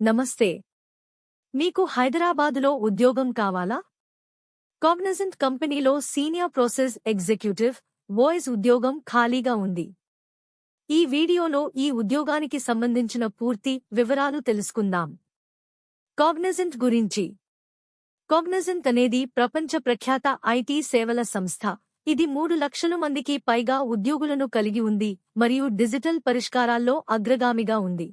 నమస్తే. మీకు హైదరాబాదులో ఉద్యోగం కావాలా? కాగ్నజెంట్ కంపెనీలో సీనియర్ ప్రాసెస్ ఎగ్జిక్యూటివ్ వాయిస్ ఉద్యోగం ఖాళీగా ఉంది. ఈ వీడియోలో ఈ ఉద్యోగానికి సంబంధించిన పూర్తి వివరాలు తెలుసుకుందాం. కాగ్నజెంట్ గురించి. కాగ్నజెంట్ అనేది ప్రపంచ ప్రఖ్యాత ఐటీ సేవల సంస్థ. ఇది మూడు లక్షల మందికి పైగా ఉద్యోగులను కలిగి ఉంది మరియు డిజిటల్ పరిష్కారాల్లో అగ్రగామిగా ఉంది.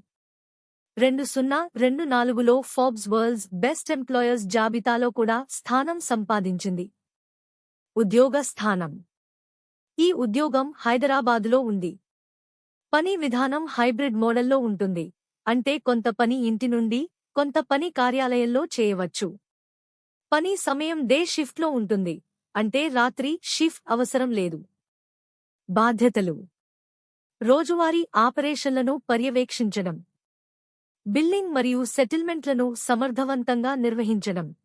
రెండు సున్నా రెండు నాలుగులో ఫోర్బ్స్ వరల్డ్స్ బెస్ట్ ఎంప్లాయర్స్ జాబితాలో కూడా స్థానం సంపాదించింది. ఉద్యోగ స్థానం. ఈ ఉద్యోగం హైదరాబాదులో ఉంది. పని విధానం హైబ్రిడ్ మోడల్లో ఉంటుంది. అంటే కొంత పని ఇంటి నుండి కొంత పని కార్యాలయంలో చేయవచ్చు. పని సమయం డే షిఫ్ట్లో ఉంటుంది. అంటే రాత్రి షిఫ్ట్ అవసరం లేదు. బాధ్యతలు. రోజువారీ ఆపరేషన్లను పర్యవేక్షించడం. బిల్లింగ్ మరియు సెటిల్మెంట్లను సమర్థవంతంగా నిర్వహించడం.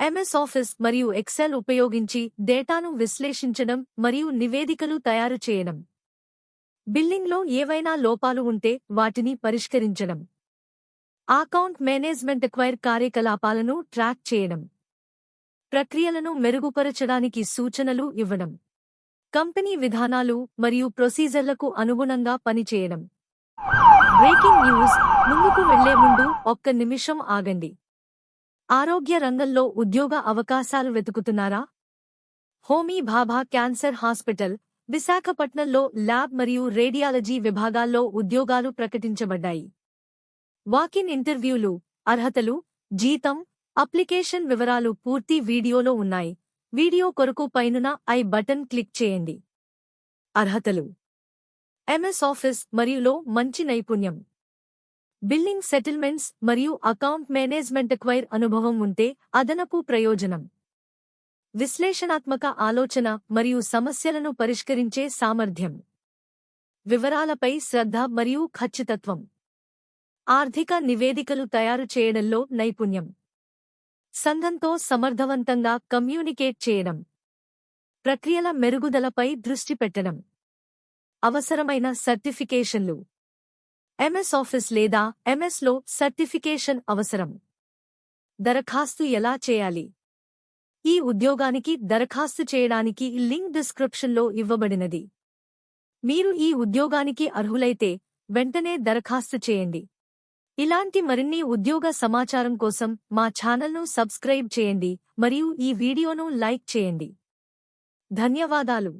ఎంఎస్ ఆఫీస్ మరియు ఎక్సెల్ ఉపయోగించి డేటాను విశ్లేషించడం మరియు నివేదికలు తయారు చేయడం. బిల్లింగ్లో ఏవైనా లోపాలు ఉంటే వాటిని పరిష్కరించడం. అకౌంట్ మేనేజ్మెంట్ ఎక్వైర్ కార్యకలాపాలను ట్రాక్ చేయడం. ప్రక్రియలను మెరుగుపరచడానికి సూచనలు ఇవ్వడం. కంపెనీ విధానాలు మరియు ప్రొసీజర్లకు అనుగుణంగా పనిచేయడం. Breaking news. ముందుకు వెళ్ళే ముందు ఒక్క నిమిషం ఆగండి. ఆరోగ్య రంగంలో ఉద్యోగ అవకాశాలు వెతుకుతున్నారా? హోమీ భాభా క్యాన్సర్ హాస్పిటల్ విశాఖపట్నంలో ల్యాబ్ మరియు రేడియాలజీ విభాగాల్లో ఉద్యోగాలు ప్రకటించబడ్డాయి. వాకిన్ ఇంటర్వ్యూలు అర్హతలు జీతం అప్లికేషన్ వివరాలు పూర్తి వీడియోలో ఉన్నాయి. వీడియో కొరకు పైనున ఐ బటన్ క్లిక్ చేయండి. అర్హతలు ఎంఎస్ ఆఫీస్ మరియులో మంచి నైపుణ్యం. బిల్లింగ్ సెటిల్మెంట్స్ మరియు అకౌంట్ మేనేజ్మెంట్ క్వైర్ అనుభవం ఉంటే అదనపు ప్రయోజనం. విశ్లేషణాత్మక ఆలోచన మరియు సమస్యలను పరిష్కరించే సామర్థ్యం. వివరాలపై శ్రద్ధ మరియు ఖచ్చితత్వం. ఆర్థిక నివేదికలు తయారు చేయడంలో నైపుణ్యం. సంఘంతో సమర్థవంతంగా కమ్యూనికేట్ చేయడం. ప్రక్రియల మెరుగుదలపై దృష్టి పెట్టడం. అవసరమైన సర్టిఫికేషన్లు. ఎంఎస్ ఆఫీస్ లేదా ఎంఎస్లో సర్టిఫికేషన్ అవసరం. దరఖాస్తు ఎలా చేయాలి? ఈ ఉద్యోగానికి దరఖాస్తు చేయడానికి లింక్ డిస్క్రిప్షన్లో ఇవ్వబడినది. మీరు ఈ ఉద్యోగానికి అర్హులైతే వెంటనే దరఖాస్తు చేయండి. ఇలాంటి మరిన్ని ఉద్యోగ సమాచారం కోసం మా ఛానల్ను సబ్స్క్రైబ్ చేయండి మరియు ఈ వీడియోను లైక్ చేయండి. ధన్యవాదాలు.